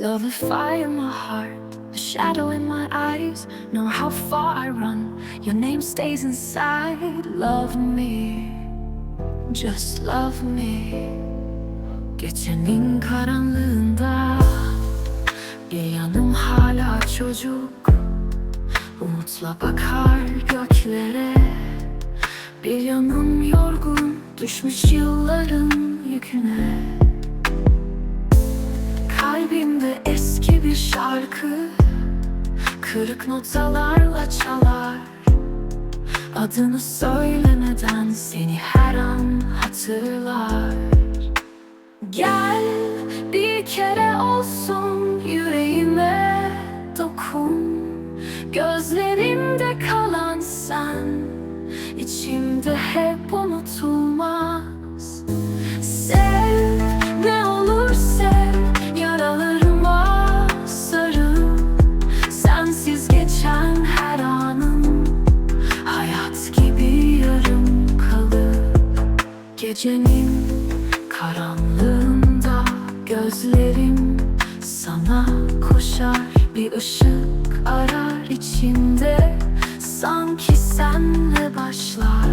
Love a fire in my heart, a shadow in my eyes. Know how far I run, your name stays inside. Love me, just love me. Gecenin karanlığında bir yanım hala çocuk. Umutla bakar göklere. Bir yanım yorgun, düşmüş yılların yüküne. Kalbimde eski bir şarkı. Kırık notalarla çalar. Adını söylemeden seni her an hatırlar. Gel bir kere olsun yüreğime dokun. Gözlerimde kalan sen içimde hep unutulmaz Gecenin karanlığında Gözlerim sana koşar Bir ışık arar içimde Sanki senle başlar.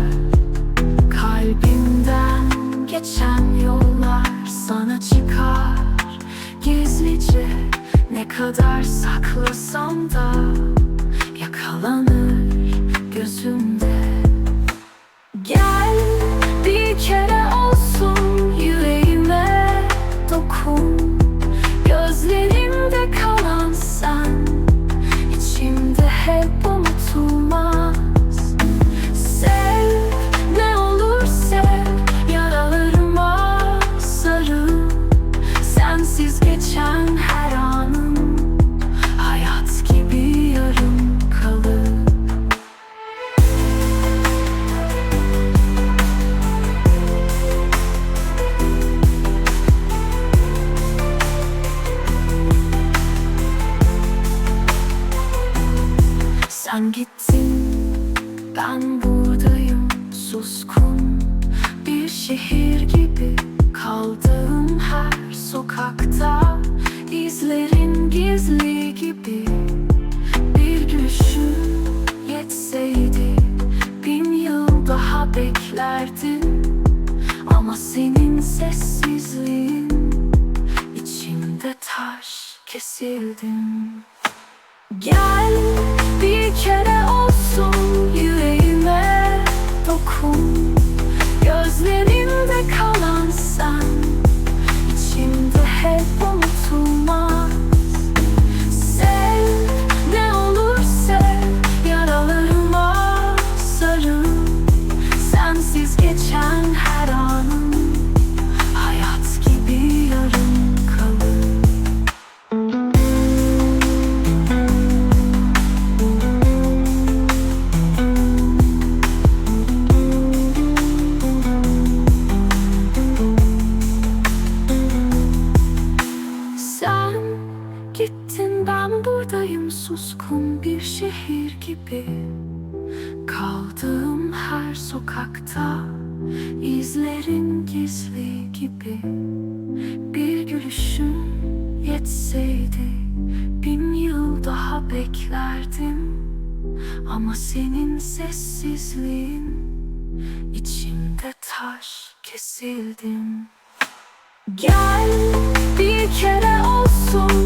Kalbimden geçen yollar sana çıkar. Gizlice ne kadar saklasam da Yakalanır gözümde. Gel Sen gittin ben buradayım suskun. Bir şehir gibi kaldım her sokakta İzlerin gizli gibi. Bir gülüşün yetseydi Bin yıl daha beklerdim. Ama senin sessizliğin içimde taş kesildim Gel bir kere olsun yüreğime dokun. Gözlerimde kalan sen içimde hep unutulmaz. Sev ne olur sev yaralarıma sarıl. Sensiz geçen her anım gittin ben buradayım suskun bir şehir gibi. Kaldığım her sokakta izlerin gizli gibi. Bir gülüşün yetseydi bin yıl daha beklerdim. Ama senin sessizliğin içimde taş kesildim. Gel bir kere olsun